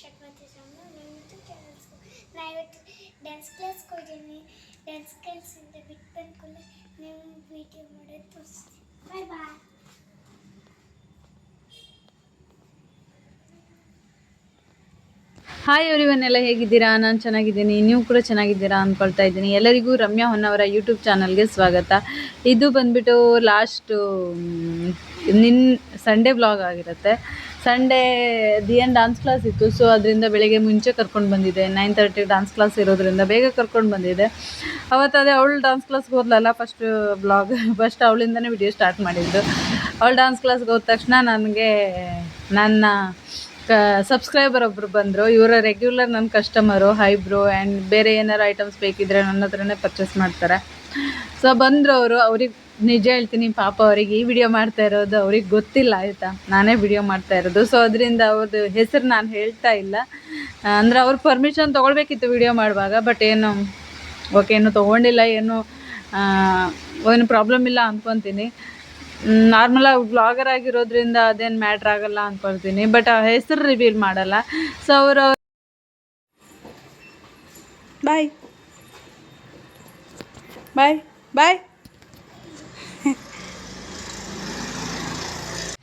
ಶಕ್ಮತಿ ಸ್ವಾಮಿ ನಮ್ಮ YouTube channels ನಾ ಇವತ್ತು ಡ್ಯಾನ್ಸ್ ಕ್ಲಾಸ್ಗೆ ಹೋಗಿದ್ದೀನಿ ಡ್ಯಾನ್ಸ್ ಕ್ಲಾಸಿಂದ ಬಿಟ್ಟು ಬಂದ್ಕೊಂಡು ನೀವು ವಿಡಿಯೋ ಮಾಡೋದು ತೋರಿಸ್ತೀನಿ. ಬಾಯ್ ಬಾಯ್ ಹಾಯ್ ಹೇಗಿದ್ದೀರಾ? ನಾನು ಚೆನ್ನಾಗಿದ್ದೀನಿ. ನೀವು ಕೂಡ ಚೆನ್ನಾಗಿದ್ದೀರಾ ಅಂದ್ಕೊಳ್ತಾ ಇದ್ದೀನಿ. ಎಲ್ಲರಿಗೂ ರಮ್ಯಾ ಹೊನ್ನವರ ಯೂಟ್ಯೂಬ್ ಚಾನಲ್ಗೆ ಸ್ವಾಗತ. ಇದು ಬಂದ್ಬಿಟ್ಟು ಲಾಸ್ಟು ನಿನ್ ಸಂಡೇ ಬ್ಲಾಗ್ ಆಗಿರುತ್ತೆ. ಸಂಡೇ ದಿ ಎನ್ ಡಾನ್ಸ್ ಕ್ಲಾಸ್ ಇತ್ತು. ಸೊ ಅದರಿಂದ ಬೆಳಗ್ಗೆ ಮುಂಚೆ ಕರ್ಕೊಂಡು ಬಂದಿದ್ದೆ. ನೈನ್ ತರ್ಟಿಗೆ ಡಾನ್ಸ್ ಕ್ಲಾಸ್ ಇರೋದ್ರಿಂದ ಬೇಗ ಕರ್ಕೊಂಡು ಬಂದಿದ್ದೆ. ಅವತ್ತು ಅದೇ ಅವಳು ಡಾನ್ಸ್ ಕ್ಲಾಸ್ಗೆ ಹೋದ್ಲಲ್ಲ ಫಸ್ಟ್ ಬ್ಲಾಗ್ ಫಸ್ಟ್ ಅವಳಿಂದನೇ ವಿಡಿಯೋ ಸ್ಟಾರ್ಟ್ ಮಾಡಿದ್ದು. ಅವಳು ಡಾನ್ಸ್ ಕ್ಲಾಸ್ಗೆ ಹೋದ ತಕ್ಷಣ ನನಗೆ, ನನ್ನ ಕ ಸಬ್ಸ್ಕ್ರೈಬರ್ ಒಬ್ಬರು ಬಂದರು. ಇವರ ರೆಗ್ಯುಲರ್ ನನ್ನ ಕಸ್ಟಮರು ಹೈಬ್ರೋ ಆ್ಯಂಡ್ ಬೇರೆ ಏನಾರು ಐಟಮ್ಸ್ ಬೇಕಿದ್ರೆ ನನ್ನ ಹತ್ರನೇ ಪರ್ಚೇಸ್ ಮಾಡ್ತಾರೆ. ಸೊ ಬಂದರು ಅವರು. ಅವ್ರಿಗೆ ನಿಜ ಹೇಳ್ತೀನಿ, ಪಾಪ ಅವರಿಗೆ ಈ ವಿಡಿಯೋ ಮಾಡ್ತಾ ಇರೋದು ಅವ್ರಿಗೆ ಗೊತ್ತಿಲ್ಲ, ಆಯಿತಾ? ನಾನೇ ವಿಡಿಯೋ ಮಾಡ್ತಾ ಇರೋದು. ಸೊ ಅದರಿಂದ ಅವ್ರದ್ದು ಹೆಸರು ನಾನು ಹೇಳ್ತಾ ಇಲ್ಲ. ಅಂದರೆ ಅವ್ರ ಪರ್ಮಿಷನ್ ತೊಗೊಳ್ಬೇಕಿತ್ತು ವಿಡಿಯೋ ಮಾಡುವಾಗ ಬಟ್ ಏನು ಓಕೆ ಏನು ತೊಗೊಂಡಿಲ್ಲ, ಏನು ಏನು ಪ್ರಾಬ್ಲಮ್ ಇಲ್ಲ ಅಂದ್ಕೊತೀನಿ ನಾರ್ಮಲಾಗಿ ಬ್ಲಾಗರ್ ಆಗಿರೋದ್ರಿಂದ ಅದೇನು ಮ್ಯಾಟ್ರ್ ಆಗಲ್ಲ ಅಂದ್ಕೊಳ್ತೀನಿ ಬಟ್ ಆ ಹೆಸರು ರಿವೀಲ್ ಮಾಡಲ್ಲ. ಸೊ ಅವರು bye bye bye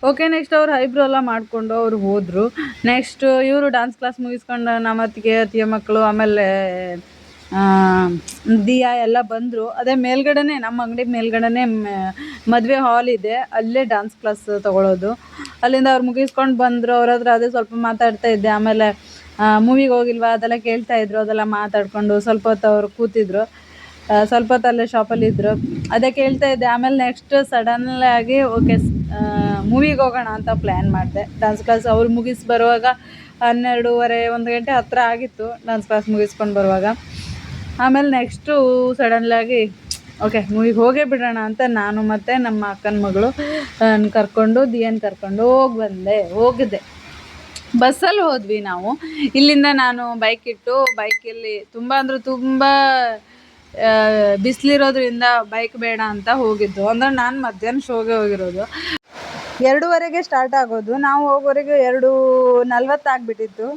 okay next ಅವ್ರು ಐಬ್ರೋ ಎಲ್ಲ ಮಾಡಿಕೊಂಡು ಅವ್ರು ಹೋದರು. ನೆಕ್ಸ್ಟ್ ಇವರು ಡ್ಯಾನ್ಸ್ ಕ್ಲಾಸ್ ಮುಗಿಸ್ಕೊಂಡು ನಮ್ಮ ಅತ್ತಿಗೆ ಮಕ್ಕಳು, ಆಮೇಲೆ ದಿಯಾ ಎಲ್ಲ ಬಂದರು. ಅದೇ ಮೇಲ್ಗಡೆ ನಮ್ಮ ಅಂಗಡಿ ಮೇಲ್ಗಡೆ ಮದುವೆ ಹಾಲ್ ಇದೆ. ಅಲ್ಲೇ ಡ್ಯಾನ್ಸ್ ಕ್ಲಾಸ್ ತಗೊಳ್ಳೋದು ಅಲ್ಲಿಂದ ಅವ್ರು ಮುಗಿಸ್ಕೊಂಡು ಬಂದರು. ಅವ್ರ ಹತ್ರ ಅದೇ ಸ್ವಲ್ಪ ಮಾತಾಡ್ತಾ ಇದ್ದೆ. ಆಮೇಲೆ ಮೂವಿಗೆ ಹೋಗಿಲ್ವಾ ಅದೆಲ್ಲ ಕೇಳ್ತಾ ಇದ್ರು. ಅದೆಲ್ಲ ಮಾತಾಡ್ಕೊಂಡು ಸ್ವಲ್ಪ ಹೊತ್ತು ಅವ್ರು ಕೂತಿದ್ರು. ಸ್ವಲ್ಪ ಹೊತ್ತು ಅಲ್ಲೇ ಶಾಪಲ್ಲಿ ಇದ್ದರು ಅದೇ ಕೇಳ್ತಾ ಇದ್ದೆ, ಆಮೇಲೆ ನೆಕ್ಸ್ಟ್ ಸಡನ್ ಆಗಿ ಓಕೆ ಮೂವಿಗೆ ಹೋಗೋಣ ಅಂತ ಪ್ಲ್ಯಾನ್ ಮಾಡಿದೆ. ಡಾನ್ಸ್ ಕ್ಲಾಸ್ ಅವ್ರು ಮುಗಿಸಿ ಬರುವಾಗ ಹನ್ನೆರಡೂವರೆ, ಒಂದು ಗಂಟೆ ಹತ್ತಿರ ಆಗಿತ್ತು ಡ್ಯಾನ್ಸ್ ಕ್ಲಾಸ್ ಮುಗಿಸ್ಕೊಂಡು ಬರುವಾಗ. ಆಮೇಲೆ ನೆಕ್ಸ್ಟು ಸಡನ್ಲಾಗಿ ಓಕೆ ಮೂವಿಗೆ ಹೋಗೇ ಬಿಡೋಣ ಅಂತ ನಾನು ಮತ್ತು ನಮ್ಮ ಅಕ್ಕನ ಮಗಳು ಕರ್ಕೊಂಡು, ದಿಯನ್ ಕರ್ಕೊಂಡು ಹೋಗಿ ಬಂದೆ, ಹೋಗಿದ್ದೆ. ಬಸ್ಸಲ್ಲಿ ಹೋದ್ವಿ ನಾವು. ಇಲ್ಲಿಂದ ನಾನು ಬೈಕ್ ಇಟ್ಟು ಬೈಕಲ್ಲಿ ತುಂಬ ಅಂದರೆ ತುಂಬ ಬಿಸಿಲಿರೋದ್ರಿಂದ ಬೈಕ್ ಬೇಡ ಅಂತ ಹೋಗಿದ್ದು. ಅಂದ್ರೆ ನಾನು ಮಧ್ಯಾಹ್ನ ಶೋಗೆ ಹೋಗಿರೋದು. ಎರಡೂವರೆಗೆ ಸ್ಟಾರ್ಟ್ ಆಗೋದು. ನಾವು ಹೋಗೋವರೆಗೆ ಎರಡು ನಲ್ವತ್ತಾಗ್ಬಿಟ್ಟಿತ್ತು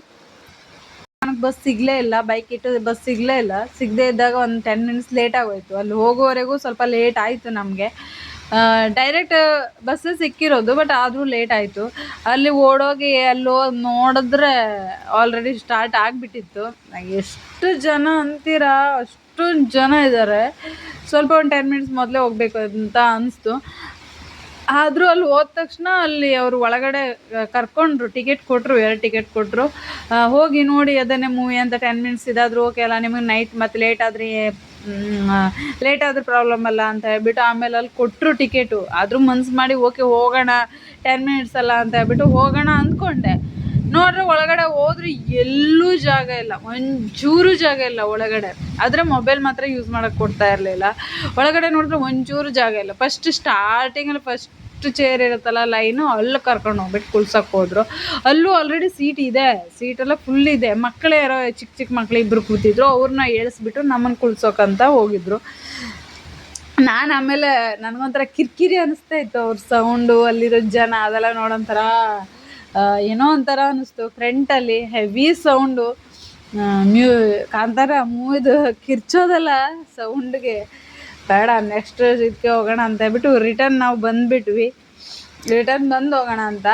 ನನಗೆ ಬಸ್ ಸಿಗಲೇ ಇಲ್ಲ. ಬೈಕ್ ಇಟ್ಟು ಬಸ್ ಸಿಗಲೇ ಇಲ್ಲ. ಸಿಗದೇ ಇದ್ದಾಗ ಒಂದು ಟೆನ್ ಮಿನಿಟ್ಸ್ ಲೇಟ್ ಆಗೋಯ್ತು. ಅಲ್ಲಿ ಹೋಗೋವರೆಗೂ ಸ್ವಲ್ಪ ಲೇಟ್ ಆಯಿತು ನಮಗೆ. ಡೈರೆಕ್ಟ್ ಬಸ್ ಸಿಕ್ಕಿರೋದು ಬಟ್ ಆದರೂ ಲೇಟ್ ಆಯಿತು. ಅಲ್ಲಿ ಓಡೋಗಿ, ಅಲ್ಲೋ ನೋಡಿದ್ರೆ ಆಲ್ರೆಡಿ ಸ್ಟಾರ್ಟ್ ಆಗಿಬಿಟ್ಟಿತ್ತು. ಎಷ್ಟು ಜನ ಅಂತೀರಾ? ಅಷ್ಟೊಂದು ಜನ ಇದ್ದಾರೆ ಸ್ವಲ್ಪ ಒಂದು ಟೆನ್ ಮಿನಿಟ್ಸ್ ಮೊದಲೇ ಹೋಗ್ಬೇಕು ಅಂತ ಅನಿಸ್ತು. ಆದರೂ ಅಲ್ಲಿ ಹೋದ ತಕ್ಷಣ ಅಲ್ಲಿ ಅವರು ಒಳಗಡೆ ಕರ್ಕೊಂಡ್ರು ಟಿಕೆಟ್ ಕೊಟ್ಟರು ಎರಡು ಟಿಕೆಟ್ ಕೊಟ್ಟರು ಹೋಗಿ ನೋಡಿ, ಅದನ್ನೇ ಮೂವಿ ಅಂತ ಟೆನ್ ಮಿನಿಟ್ಸ್ ಇದಾದರೂ ಓಕೆ ಅಲ್ಲ, ನಿಮಗೆ ನೈಟ್ ಮತ್ತು ಲೇಟ್ ಆದರೆ ಲೇಟ್ ಆದರೂ ಪ್ರಾಬ್ಲಮ್ ಅಲ್ಲ ಅಂತ ಹೇಳ್ಬಿಟ್ಟು ಆಮೇಲೆ ಅಲ್ಲಿ ಕೊಟ್ಟರು ಟಿಕೆಟು ಆದರೂ ಮನ್ಸು ಮಾಡಿ ಓಕೆ ಹೋಗೋಣ ಟೆನ್ ಮಿನಿಟ್ಸ್ ಅಲ್ಲ ಅಂತ ಹೇಳ್ಬಿಟ್ಟು ಹೋಗೋಣ ಅಂದ್ಕೊಂಡೆ. ನೋಡ್ರೆ ಒಳಗಡೆ ಹೋದ್ರೆ ಎಲ್ಲೂ ಜಾಗ ಇಲ್ಲ. ಒಂಚೂರು ಜಾಗ ಇಲ್ಲ ಒಳಗಡೆ. ಆದರೆ ಮೊಬೈಲ್ ಮಾತ್ರ ಯೂಸ್ ಮಾಡೋಕ್ಕೆ ಕೊಡ್ತಾ ಇರಲಿಲ್ಲ. ಒಳಗಡೆ ನೋಡಿದ್ರೆ ಒಂಚೂರು ಜಾಗ ಇಲ್ಲ. ಫಸ್ಟ್ ಸ್ಟಾರ್ಟಿಂಗಲ್ಲಿ ಫಸ್ಟ್ ಚೇರ್ ಇರುತ್ತಲ್ಲ ಲೈನು ಅಲ್ಲಿ ಕರ್ಕೊಂಡು ಹೋಗ್ಬಿಟ್ಟು ಕುಳ್ಸಕ್ಕೆ ಹೋದ್ರು. ಅಲ್ಲೂ ಆಲ್ರೆಡಿ ಸೀಟ್ ಇದೆ. ಸೀಟೆಲ್ಲ ಫುಲ್ ಇದೆ. ಮಕ್ಕಳೇ ಯಾರೋ ಚಿಕ್ಕ ಚಿಕ್ಕ ಮಕ್ಳು ಇಬ್ಬರು ಕೂತಿದ್ರು, ಅವ್ರನ್ನ ಏಳಿಸ್ಬಿಟ್ಟು ನಮ್ಮನ್ನು ಕುಳ್ಸೋಕಂತ ಹೋಗಿದ್ರು. ನಾನು ಆಮೇಲೆ ನನಗೊಂಥರ ಕಿರಿಕಿರಿ ಅನಿಸ್ತಾ ಇತ್ತು ಅವ್ರ ಸೌಂಡು ಅಲ್ಲಿರೋ ಜನ ಅದೆಲ್ಲ ನೋಡೋಂಥರ. ಏನೋ ಒಂಥರ ಅನ್ನಿಸ್ತು. ಫ್ರಂಟಲ್ಲಿ ಹೆವಿ ಸೌಂಡು ಮ್ಯೂ, ಕಾಂತಾರ ಮೂವಿದು ಕಿರ್ಚೋದಲ್ಲ ಸೌಂಡ್ಗೆ ಬೇಡ ನೆಕ್ಸ್ಟ್ ಇದಕ್ಕೆ ಹೋಗೋಣ ಅಂತ ಹೇಳ್ಬಿಟ್ಟು ರಿಟರ್ನ್ ನಾವು ಬಂದುಬಿಟ್ವಿ. ರಿಟರ್ನ್ ಬಂದು ಹೋಗೋಣ ಅಂತ.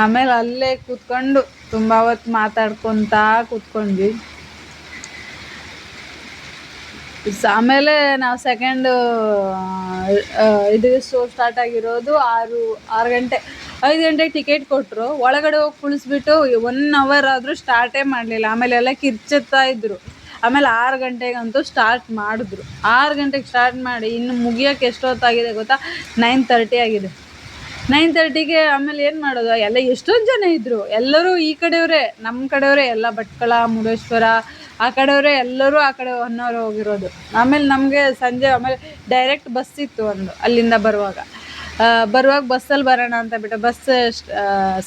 ಆಮೇಲೆ ಅಲ್ಲೇ ಕೂತ್ಕೊಂಡು ತುಂಬ ಹೊತ್ತು ಮಾತಾಡ್ಕೊತಾ ಕೂತ್ಕೊಂಡ್ವಿ. ಸ- ಆಮೇಲೆ ನಾವು ಸೆಕೆಂಡ್ ಇದು ಶೋ ಸ್ಟಾರ್ಟ್ ಆಗಿರೋದು ಆರು ಆರು ಗಂಟೆ, ಐದು ಗಂಟೆಗೆ ಟಿಕೆಟ್ ಕೊಟ್ಟರು ಒಳಗಡೆ ಹೋಗಿ ಕುಳಿಸ್ಬಿಟ್ಟು ಒನ್ ಅವರ್ ಆದರೂ ಸ್ಟಾರ್ಟೇ ಮಾಡಲಿಲ್ಲ. ಆಮೇಲೆ ಎಲ್ಲ ಕಿರ್ಚುತ್ತಾ ಇದ್ದರು ಆಮೇಲೆ ಆರು ಗಂಟೆಗಂತೂ ಸ್ಟಾರ್ಟ್ ಮಾಡಿದ್ರು. ಆರು ಗಂಟೆಗೆ ಸ್ಟಾರ್ಟ್ ಮಾಡಿ ಇನ್ನು ಮುಗಿಯೋಕ್ಕೆ ಎಷ್ಟೊತ್ತಾಗಿದೆ ಗೊತ್ತಾ? ನೈನ್ ತರ್ಟಿ ಆಗಿದೆ. ನೈನ್ ತರ್ಟಿಗೆ ಆಮೇಲೆ ಏನು ಮಾಡೋದು? ಎಲ್ಲ ಎಷ್ಟೊಂದು ಜನ ಇದ್ದರು ಎಲ್ಲರೂ ಈ ಕಡೆಯವರೇ ನಮ್ಮ ಕಡೆಯವರೇ, ಎಲ್ಲ ಭಟ್ಕಳ, ಮುರುಡೇಶ್ವರ ಆ ಕಡೆಯವರೇ ಎಲ್ಲರೂ ಆ ಕಡೆ ಒನ್ ಅವರ್ ಹೋಗಿರೋದು. ಆಮೇಲೆ ನಮಗೆ ಸಂಜೆ, ಆಮೇಲೆ ಡೈರೆಕ್ಟ್ ಬಸ್ ಇತ್ತು ಒಂದು, ಅಲ್ಲಿಂದ ಬರುವಾಗ. ಬರುವಾಗ ಬಸ್ಸಲ್ಲಿ ಬರೋಣ ಅಂತ ಬಿಟ್ಟು ಬಸ್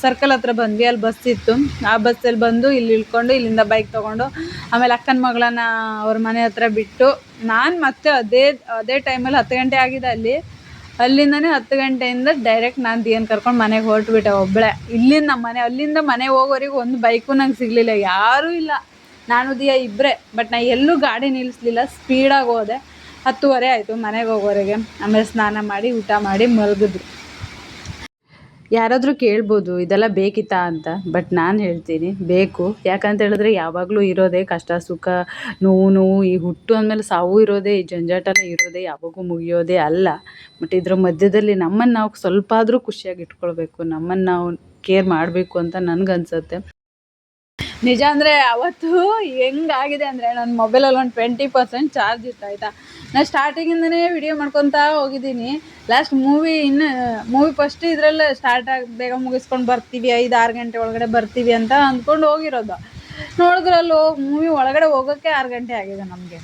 ಸರ್ಕಲ್ ಹತ್ರ ಬಂದ್ವಿ, ಅಲ್ಲಿ ಬಸ್ ಇತ್ತು. ಆ ಬಸ್ಸಲ್ಲಿ ಬಂದು ಇಲ್ಲಿ ಇಳ್ಕೊಂಡು ಇಲ್ಲಿಂದ ಬೈಕ್ ತೊಗೊಂಡು, ಆಮೇಲೆ ಅಕ್ಕನ ಮಗಳನ್ನ ಅವ್ರ ಮನೆ ಹತ್ರ ಬಿಟ್ಟು, ನಾನು ಮತ್ತೆ ಅದೇ ಅದೇ ಟೈಮಲ್ಲಿ ಹತ್ತು ಗಂಟೆ ಆಗಿದೆ ಅಲ್ಲಿ. ಅಲ್ಲಿಂದನೇ ಹತ್ತು ಗಂಟೆಯಿಂದ ಡೈರೆಕ್ಟ್ ನಾನು ದಿಯನ್ ಕರ್ಕೊಂಡು ಮನೆಗೆ ಹೊರಟುಬಿಟ್ಟೆ ಒಬ್ಬಳೆ ಇಲ್ಲಿಂದ ಮನೆ, ಅಲ್ಲಿಂದ ಮನೆ ಹೋಗೋವರೆಗೂ ಒಂದು ಬೈಕು ನಂಗೆ ಸಿಗಲಿಲ್ಲ, ಯಾರೂ ಇಲ್ಲ. ನಾನು ದಿಯ ಇಬ್ಬರೇ ಬಟ್ ನಾ ಎಲ್ಲೂ ಗಾಡಿ ನಿಲ್ಲಿಸ್ಲಿಲ್ಲ ಸ್ಪೀಡಾಗಿ ಹೋದೆ. ಹತ್ತುವರೆ ಆಯಿತು ಮನೆಗೆ ಹೋಗೋವರೆಗೆ ಆಮೇಲೆ ಸ್ನಾನ ಮಾಡಿ, ಊಟ ಮಾಡಿ ಮಲಗಿದ್ರು ಯಾರಾದರೂ ಕೇಳ್ಬೋದು, ಇದೆಲ್ಲ ಬೇಕಿತ್ತಾ ಅಂತ ಬಟ್ ನಾನು ಹೇಳ್ತೀನಿ, ಬೇಕು. ಯಾಕಂತ ಹೇಳಿದ್ರೆ ಯಾವಾಗಲೂ ಇರೋದೇ ಕಷ್ಟ, ಸುಖ, ನೋವು ನೋವು, ಈ ಹುಟ್ಟು ಅಂದಮೇಲೆ ಸಾವು ಇರೋದೇ, ಈ ಜಂಜಾಟನ ಇರೋದೇ, ಯಾವಾಗೂ ಮುಗಿಯೋದೇ ಅಲ್ಲ. ಬಟ್ ಇದ್ರ ಮಧ್ಯದಲ್ಲಿ ನಮ್ಮನ್ನು ನಾವು ಸ್ವಲ್ಪ ಆದರೂ ಖುಷಿಯಾಗಿ ಇಟ್ಕೊಳ್ಬೇಕು, ನಮ್ಮನ್ನು ನಾವು ಕೇರ್ ಮಾಡಬೇಕು ಅಂತ ನನಗನ್ಸುತ್ತೆ. ನಿಜ ಅಂದರೆ ಅವತ್ತು ಹೆಂಗಾಗಿದೆ ಅಂದರೆ ನನ್ನ ಮೊಬೈಲಲ್ಲಿ ಒಂದು ಟ್ವೆಂಟಿ ಪರ್ಸೆಂಟ್ ಚಾರ್ಜ್ ಇತ್ತು, ಆಯಿತಾ? ನಾನು ಸ್ಟಾರ್ಟಿಂಗಿಂದನೇ ವಿಡಿಯೋ ಮಾಡ್ಕೊತಾ ಹೋಗಿದ್ದೀನಿ. ಲಾಸ್ಟ್ ಮೂವಿ ಇನ್ನು ಮೂವಿ ಫಸ್ಟ್ ಇದರಲ್ಲೇ ಸ್ಟಾರ್ಟ್ ಆಗಿ, ಬೇಗ ಮುಗಿಸ್ಕೊಂಡು ಬರ್ತೀವಿ, ಐದು ಆರು ಗಂಟೆ ಒಳಗಡೆ ಬರ್ತೀವಿ ಅಂತ ಅಂದ್ಕೊಂಡು ಹೋಗಿರೋದು. ನೋಡಿದ್ರೆ ಮೂವಿ ಒಳಗಡೆ ಹೋಗೋಕ್ಕೆ ಆರು ಗಂಟೆ ಆಗಿದೆ ನಮಗೆ.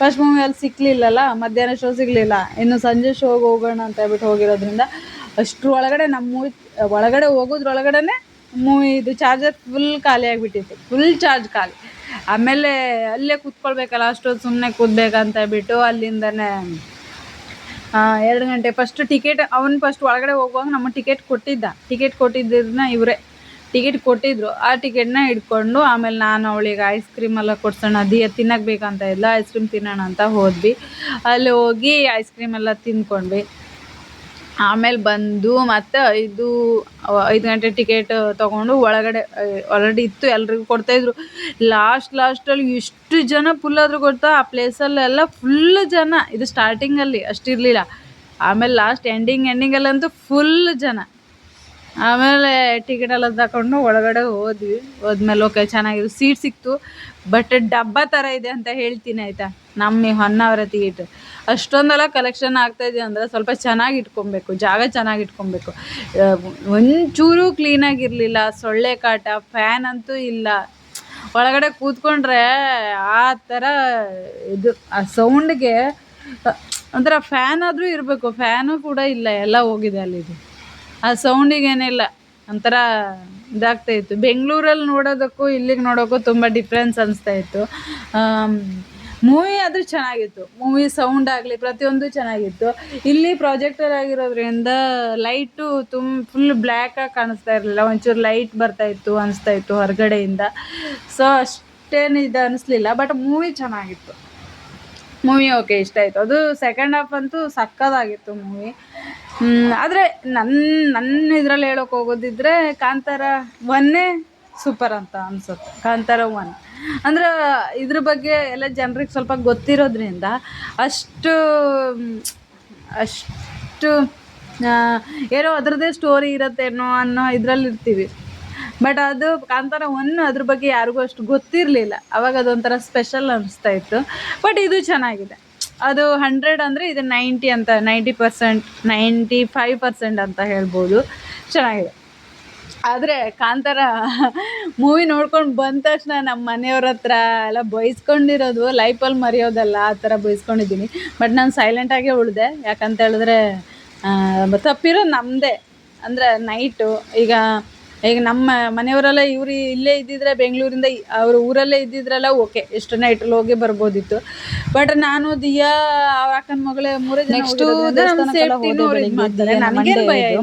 ಫಸ್ಟ್ ಮೂವಿ ಅಲ್ಲಿ ಸಿಕ್ಕಲಿಲ್ಲಲ್ಲ ಮಧ್ಯಾಹ್ನ ಶೋ ಸಿಗಲಿಲ್ಲ. ಇನ್ನು ಸಂಜೆ ಶೋಗೆ ಹೋಗೋಣ ಅಂತ ಹೇಳ್ಬಿಟ್ಟು ಹೋಗಿರೋದ್ರಿಂದ ಅಷ್ಟ್ರ ಒಳಗಡೆ ನಮ್ಮ ಮೂವಿ ಒಳಗಡೆ ಹೋಗೋದ್ರೊಳಗಡೆನೆ ಮೂವಿ ಇದು ಚಾರ್ಜರ್ ಫುಲ್ ಖಾಲಿ ಆಗಿಬಿಟ್ಟಿತ್ತು ಫುಲ್ ಚಾರ್ಜ್ ಖಾಲಿ. ಆಮೇಲೆ ಅಲ್ಲೇ ಕೂತ್ಕೊಳ್ಬೇಕಲ್ಲ ಅಷ್ಟೊತ್ತು ಸುಮ್ಮನೆ ಕೂತ್ಬೇಕಂತ ಬಿಟ್ಟು ಅಲ್ಲಿಂದನೇ ಎರಡು ಗಂಟೆ. ಫಸ್ಟ್ ಟಿಕೆಟ್ ಅವನು ಫಸ್ಟ್ ಒಳಗಡೆ ಹೋಗುವಾಗ ನಮ್ಮ ಟಿಕೆಟ್ ಕೊಟ್ಟಿದ್ದ. ಟಿಕೆಟ್ ಕೊಟ್ಟಿದ್ದನ್ನ ಇವರೇ. ಟಿಕೆಟ್ ಕೊಟ್ಟಿದ್ರು. ಆ ಟಿಕೆಟ್ನ ಹಿಡ್ಕೊಂಡು ಆಮೇಲೆ ನಾನು ಅವಳಿಗೆ ಐಸ್ ಕ್ರೀಮ್ ಎಲ್ಲ ಕೊಡ್ಸೋಣ, ಅದು ತಿನ್ನಕ್ಕೆ ಬೇಕಂತ ಇಲ್ಲ ಐಸ್ ಕ್ರೀಮ್ ತಿನ್ನೋಣ ಅಂತ ಹೋದ್ವಿ. ಅಲ್ಲಿ ಹೋಗಿ ಐಸ್ ಕ್ರೀಮ್ ಎಲ್ಲ ತಿಂದ್ಕೊಂಡ್ವಿ. ಆಮೇಲೆ ಬಂದು ಮತ್ತೆ ಐದು ಐದು ಗಂಟೆ ಟಿಕೆಟ್ ತೊಗೊಂಡು ಒಳಗಡೆ ಆಲ್ರೆಡಿ ಇತ್ತು, ಎಲ್ರಿಗೂ ಕೊಡ್ತಾಯಿದ್ರು ಲಾಸ್ಟ್ ಲಾಸ್ಟಲ್ಲಿ ಎಷ್ಟು ಜನ ಫುಲ್ ಆದರೂ ಗೊತ್ತಾ, ಆ ಪ್ಲೇಸಲ್ಲೆಲ್ಲ ಫುಲ್ ಜನ. ಇದು ಸ್ಟಾರ್ಟಿಂಗಲ್ಲಿ ಅಷ್ಟಿರಲಿಲ್ಲ ಆಮೇಲೆ ಲಾಸ್ಟ್ ಎಂಡಿಂಗ್ ಎಂಡಿಂಗಲ್ಲಂತೂ ಫುಲ್ ಜನ. ಆಮೇಲೆ ಟಿಕೆಟ್ ಎಲ್ಲ ತಗೊಂಡು ಒಳಗಡೆ ಹೋದ್ವಿ. ಹೋದ್ಮೇಲೆ ಓಕೆ ಚೆನ್ನಾಗಿದೆ. ಸೀಟ್ ಸಿಕ್ತು. ಬಟ್ ಡಬ್ಬ ಥರ ಇದೆ ಅಂತ ಹೇಳ್ತೀನಿ, ಆಯಿತಾ? ನಮ್ಮ ಹೊನ್ನಾವರ ಥಿಯೇಟ್ರ್ ಅಷ್ಟೊಂದೆಲ್ಲ ಕಲೆಕ್ಷನ್ ಆಗ್ತಾಯಿದೆ ಅಂದರೆ ಸ್ವಲ್ಪ ಚೆನ್ನಾಗಿ ಇಟ್ಕೊಬೇಕು, ಜಾಗ ಚೆನ್ನಾಗಿ ಇಟ್ಕೊಬೇಕು. ಒಂಚೂರು ಕ್ಲೀನಾಗಿರಲಿಲ್ಲ ಸೊಳ್ಳೆ ಕಾಟ ಫ್ಯಾನ್ ಅಂತೂ ಇಲ್ಲ. ಒಳಗಡೆ ಕೂತ್ಕೊಂಡ್ರೆ ಆ ಥರ ಇದು, ಆ ಸೌಂಡ್ಗೆ ಒಂಥರ ಫ್ಯಾನ್ ಆದರೂ ಇರಬೇಕು ಫ್ಯಾನು ಕೂಡ ಇಲ್ಲ, ಎಲ್ಲ ಹೋಗಿದೆ ಅಲ್ಲಿದು. ಆ ಸೌಂಡಿಗೇನಿಲ್ಲ ಒಂಥರ ಇದಾಗ್ತಾ ಇತ್ತು. ಬೆಂಗಳೂರಲ್ಲಿ ನೋಡೋದಕ್ಕೂ ಇಲ್ಲಿಗೆ ನೋಡೋಕ್ಕೂ ತುಂಬ ಡಿಫ್ರೆನ್ಸ್ ಅನಿಸ್ತಾ ಇತ್ತು. ಮೂವಿ ಆದರೂ ಚೆನ್ನಾಗಿತ್ತು. ಮೂವಿ ಸೌಂಡ್ ಆಗಲಿ ಪ್ರತಿಯೊಂದು ಚೆನ್ನಾಗಿತ್ತು. ಇಲ್ಲಿ ಪ್ರಾಜೆಕ್ಟರ್ ಆಗಿರೋದ್ರಿಂದ ಲೈಟು ತುಂಬ ಫುಲ್ ಬ್ಲ್ಯಾಕಾಗಿ ಕಾಣಿಸ್ತಾ ಇರಲಿಲ್ಲ. ಒಂಚೂರು ಲೈಟ್ ಬರ್ತಾ ಇತ್ತು ಅನಿಸ್ತಾ ಇತ್ತು ಹೊರಗಡೆಯಿಂದ. ಸೊ ಅಷ್ಟೇನು ಇದು ಅನಿಸ್ಲಿಲ್ಲ. ಬಟ್ ಮೂವಿ ಚೆನ್ನಾಗಿತ್ತು. ಮೂವಿ ಓಕೆ ಇಷ್ಟ ಆಯಿತು. ಅದು ಸೆಕೆಂಡ್ ಹಾಫ್ ಅಂತೂ ಸಕ್ಕತ್ತಾಗಿತ್ತು ಮೂವಿ ಆದರೆ ನನ್ನ ನನ್ನ ಇದರಲ್ಲಿ ಹೇಳೋಕೆ ಹೋಗೋದಿದ್ರೆ ಕಾಂತಾರ ಒನ್ನೇ ಸೂಪರ್ ಅಂತ ಅನ್ಸುತ್ತೆ. ಕಾಂತಾರ ಒನ್ ಅಂದ್ರೆ ಇದ್ರ ಬಗ್ಗೆ ಎಲ್ಲ ಜನರಿಗೆ ಸ್ವಲ್ಪ ಗೊತ್ತಿರೋದ್ರಿಂದ ಅಷ್ಟು ಅಷ್ಟು ಏನೋ ಅದರದ್ದೇ ಸ್ಟೋರಿ ಇರತ್ತೇನೋ ಅನ್ನೋ ಇದರಲ್ಲಿ ಇರ್ತೀವಿ. ಬಟ್ ಅದು ಕಾಂತಾರ ಒಂದು ಅದ್ರ ಬಗ್ಗೆ ಯಾರಿಗೂ ಅಷ್ಟು ಗೊತ್ತಿರಲಿಲ್ಲ. ಅವಾಗ ಅದೊಂಥರ ಸ್ಪೆಷಲ್ ಅನಿಸ್ತಾ ಇತ್ತು. ಬಟ್ ಇದು ಚೆನ್ನಾಗಿದೆ. ಅದು ಹಂಡ್ರೆಡ್ ಅಂದರೆ ಇದು ನೈಂಟಿ ಅಂತ ninety percent ninety five percent ಅಂತ ಹೇಳ್ಬೋದು. ಚೆನ್ನಾಗಿದೆ. ಆದರೆ ಕಾಂತಾರ ಮೂವಿ ನೋಡ್ಕೊಂಡು ಬಂದ ತಕ್ಷಣ ನಮ್ಮ ಮನೆಯವ್ರ ಹತ್ರ ಎಲ್ಲ ಬೈಸ್ಕೊಂಡಿರೋದು ಲೈಫಲ್ಲಿ ಮರೆಯೋದಲ್ಲ, ಆ ಥರ ಬೈಸ್ಕೊಂಡಿದ್ದೀನಿ. ಬಟ್ ನಾನು ಸೈಲೆಂಟಾಗೇ ಉಳಿದೆ. ಯಾಕಂತ ಹೇಳಿದ್ರೆ ತಪ್ಪಿರೋದು ನಮ್ಮದೇ ಅಂದರೆ ನೈಟು ಈಗ ಈಗ ನಮ್ಮ ಮನೆಯವರೆಲ್ಲ ಇವರು ಇಲ್ಲೇ ಇದ್ದಿದ್ರೆ ಬೆಂಗಳೂರಿಂದ ಅವರು ಊರಲ್ಲೇ ಇದ್ದಿದ್ರಲ್ಲ ಓಕೆ ಎಷ್ಟು ಅಲ್ಲಿ ಹೋಗಿ ಬರ್ಬೋದಿತ್ತು. ಬಟ್ ನಾನು ದಿಯಾ ಅಕ್ಕನ ಮಗಳೇ ಮೂರೇ ಜನ ನೆಕ್ಸ್ಟ್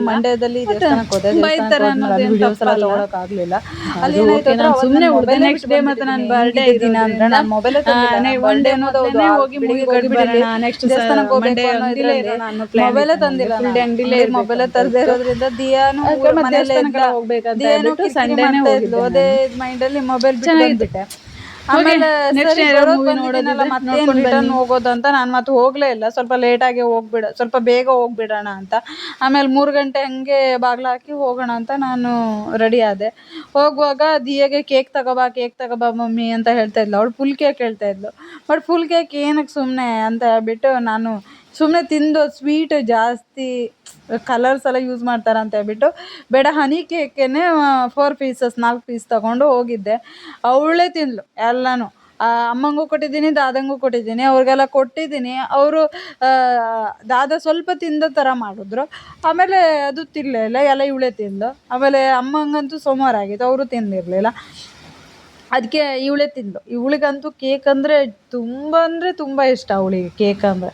ಮಂಡ್ಯದಲ್ಲಿ ಬೈತಾರೆ ಆಗ್ಲಿಲ್ಲ ಅಲ್ಲಿ ಸುಮ್ಮನೆ ನೆಕ್ಸ್ಟ್ ಡೇ ಮತ್ತೆ ನಾನು ಬರ್ಡೇ ಇದ್ದೀನಿ ಅಂದ್ರೆ ನಾನು ಮೊಬೈಲ್ ಒನ್ ಡೇ ಹೋಗಿ ಮುಗಿ ಹೋಗಿ ನೆಕ್ಸ್ಟ್ ದೇವಸ್ಥಾನಕ್ಕೆ ಹೋಗಿ ಹೋಗ್ಬೇಕು ಮೊಬೈಲೇ ತಂದಿಲ್ಲ ಮೊಬೈಲೇ ತರದೇ ಇರೋದ್ರಿಂದ ದಿಯಾನು ಮತ್ತೆ ಮತ್ತೆ ಹೇಳ್ಬಿಟ್ಟು ಕಿರಿಕಿರಿ ಸಂಡೇನೇ. ಹೋಗಿದ್ದೆ ಅದೇ ಮೈಂಡಲ್ಲಿ ಮೊಬೈಲ್ ಬಿಟ್ಟು ಚೆನ್ನಾಗಿತ್ತು. ಆಮೇಲೆ ಮತ್ತೆ ರಿಟರ್ನ್ ಹೋಗೋದು ಅಂತ ನಾನು ಮತ್ತೆ ಹೋಗ್ಲೇ ಇಲ್ಲ. ಸ್ವಲ್ಪ ಲೇಟಾಗಿ ಹೋಗ್ಬಿಡ ಸ್ವಲ್ಪ ಬೇಗ ಹೋಗ್ಬಿಡೋಣ ಅಂತ. ಆಮೇಲೆ ಮೂರು ಗಂಟೆ ಹಂಗೆ ಬಾಗ್ಲ ಹಾಕಿ ಹೋಗೋಣ ಅಂತ ನಾನು ರೆಡಿ ಆದೆ. ಹೋಗುವಾಗ ದಿಯಗೆ ಕೇಕ್ ತಗೋಬಾ ಕೇಕ್ ತಗೋಬಾ ಮಮ್ಮಿ ಅಂತ ಹೇಳ್ತಾ ಇದ್ಲು. ಅವಳು ಫುಲ್ ಕೇಕ್ ಹೇಳ್ತಾ ಇದ್ಲು. ಬಟ್ ಫುಲ್ ಕೇಕ್ ಏನಕ್ಕೆ ಸುಮ್ಮನೆ ಅಂತ ಹೇಳ್ಬಿಟ್ಟು ನಾನು ಸುಮ್ಮನೆ ತಿಂದು ಸ್ವೀಟ್ ಜಾಸ್ತಿ ಕಲರ್ಸ್ ಎಲ್ಲ ಯೂಸ್ ಮಾಡ್ತಾರೆ ಅಂತ ಹೇಳ್ಬಿಟ್ಟು, ಬೇಡ ಹನಿ ಕೇಕೇನೆ ಫೋರ್ ಪೀಸಸ್ ನಾಲ್ಕು ಪೀಸ್ ತಗೊಂಡು ಹೋಗಿದ್ದೆ. ಅವಳೇ ತಿಂದ್ಲು ಎಲ್ಲನೂ. ಅಮ್ಮಂಗೂ ಕೊಟ್ಟಿದ್ದೀನಿ, ದಾದಂಗೂ ಕೊಟ್ಟಿದ್ದೀನಿ, ಅವ್ರಿಗೆಲ್ಲ ಕೊಟ್ಟಿದ್ದೀನಿ. ಅವರು ದಾದ ಸ್ವಲ್ಪ ತಿಂದ ಥರ ಮಾಡಿದ್ರು. ಆಮೇಲೆ ಅದು ತಿನ್ನಲಿಲ್ಲ ಎಲ್ಲ ಇವಳೇ ತಿಂದು. ಆಮೇಲೆ ಅಮ್ಮಂಗಂತೂ ಸೋಮವಾರ ಆಗಿತ್ತು, ಅವರು ತಿಂದಿರಲಿಲ್ಲ. ಅದಕ್ಕೆ ಇವಳೇ ತಿಂದು. ಇವಳಿಗಂತೂ ಕೇಕ್ ಅಂದರೆ ತುಂಬ ಅಂದರೆ ತುಂಬ ಇಷ್ಟ ಅವಳಿಗೆ ಕೇಕ್ ಅಂದರೆ.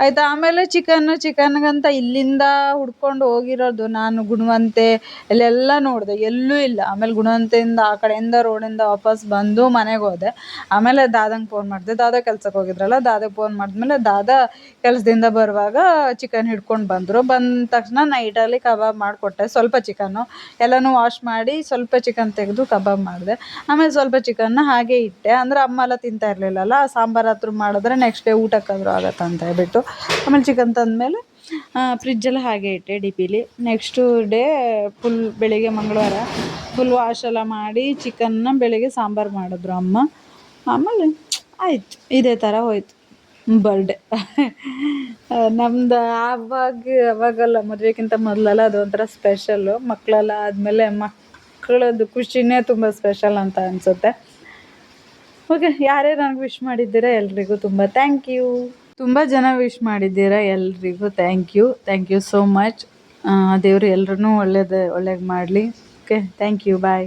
ಆಯ್ತಾ? ಆಮೇಲೆ ಚಿಕನ್ನು ಚಿಕನ್ಗಂತ ಇಲ್ಲಿಂದ ಹುಡ್ಕೊಂಡು ಹೋಗಿರೋದು ನಾನು, ಗುಣವಂತೆ. ಅಲ್ಲೆಲ್ಲ ನೋಡಿದೆ, ಎಲ್ಲೂ ಇಲ್ಲ. ಆಮೇಲೆ ಗುಣವಂತೆಯಿಂದ ಆ ಕಡೆಯಿಂದ ರೋಡಿಂದ ವಾಪಸ್ ಬಂದು ಮನೆಗೆ ಹೋದೆ. ಆಮೇಲೆ ದಾದಂಗೆ ಫೋನ್ ಮಾಡಿದೆ. ದಾದ ಕೆಲ್ಸಕ್ಕೆ ಹೋಗಿದ್ರಲ್ಲ ದಾದಾಗೆ ಫೋನ್ ಮಾಡಿದ್ಮೇಲೆ ದಾದ ಕೆಲಸದಿಂದ ಬರುವಾಗ ಚಿಕನ್ ಹಿಡ್ಕೊಂಡು ಬಂದರು. ಬಂದ ತಕ್ಷಣ ನೈಟಲ್ಲಿ ಕಬಾಬ್ ಮಾಡಿಕೊಟ್ಟೆ. ಸ್ವಲ್ಪ ಚಿಕನ್ನು ಎಲ್ಲನೂ ವಾಶ್ ಮಾಡಿ ಸ್ವಲ್ಪ ಚಿಕನ್ ತೆಗೆದು ಕಬಾಬ್ ಮಾಡಿದೆ. ಆಮೇಲೆ ಸ್ವಲ್ಪ ಚಿಕನ್ನ ಹಾಗೆ ಇಟ್ಟೆ. ಅಂದರೆ ಅಮ್ಮ ಎಲ್ಲ ತಿಂತಾ ಇರಲಿಲ್ಲಲ್ಲ, ಸಾಂಬಾರು ಹತ್ರ ಮಾಡಿದ್ರೆ ನೆಕ್ಸ್ಟ್ ಡೇ ಊಟಕ್ಕಾದರೂ ಅಂತ ಹೇಳ್ಬಿಟ್ಟು. ಆಮೇಲೆ ಚಿಕನ್ ತಂದಮೇಲೆ ಫ್ರಿಜ್ಜಲ್ಲಿ ಹಾಗೆ ಇಟ್ಟೆ ಡಿ ಪಿಲಿ ನೆಕ್ಸ್ಟು ಡೇ ಫುಲ್ ಬೆಳಿಗ್ಗೆ ಮಂಗಳವಾರ ಫುಲ್ ವಾಶ್ ಎಲ್ಲ ಮಾಡಿ ಚಿಕನ್ನ ಬೆಳಿಗ್ಗೆ ಸಾಂಬಾರು ಮಾಡಿದ್ರು ಅಮ್ಮ. ಆಮೇಲೆ ಆಯಿತು, ಇದೇ ಥರ ಹೋಯ್ತು ಬರ್ಡೇ ನಮ್ದು ಆವಾಗ ಅವಾಗಲ್ಲ ಮದುವೆಗಿಂತ ಮೊದಲೆಲ್ಲ ಅದೊಂಥರ ಸ್ಪೆಷಲ್ಲು ಮಕ್ಕಳೆಲ್ಲ ಆದಮೇಲೆ ಮಕ್ಕಳದ್ದು ಖುಷಿನೇ ತುಂಬ ಸ್ಪೆಷಲ್ ಅಂತ ಅನಿಸುತ್ತೆ. ಓಕೆ ಯಾರ್ಯಾರು ನನಗೆ ವಿಶ್ ಮಾಡಿದ್ದೀರಾ ಎಲ್ರಿಗೂ ತುಂಬ ಥ್ಯಾಂಕ್ ಯು ತುಂಬ ಜನ ವಿಶ್ ಮಾಡಿದ್ದೀರಾ ಎಲ್ರಿಗೂ. Thank you thank you so much ದೇವರು ಎಲ್ರೂ ಒಳ್ಳೇದು ಒಳ್ಳೇದು ಮಾಡಲಿ. Okay thank you bye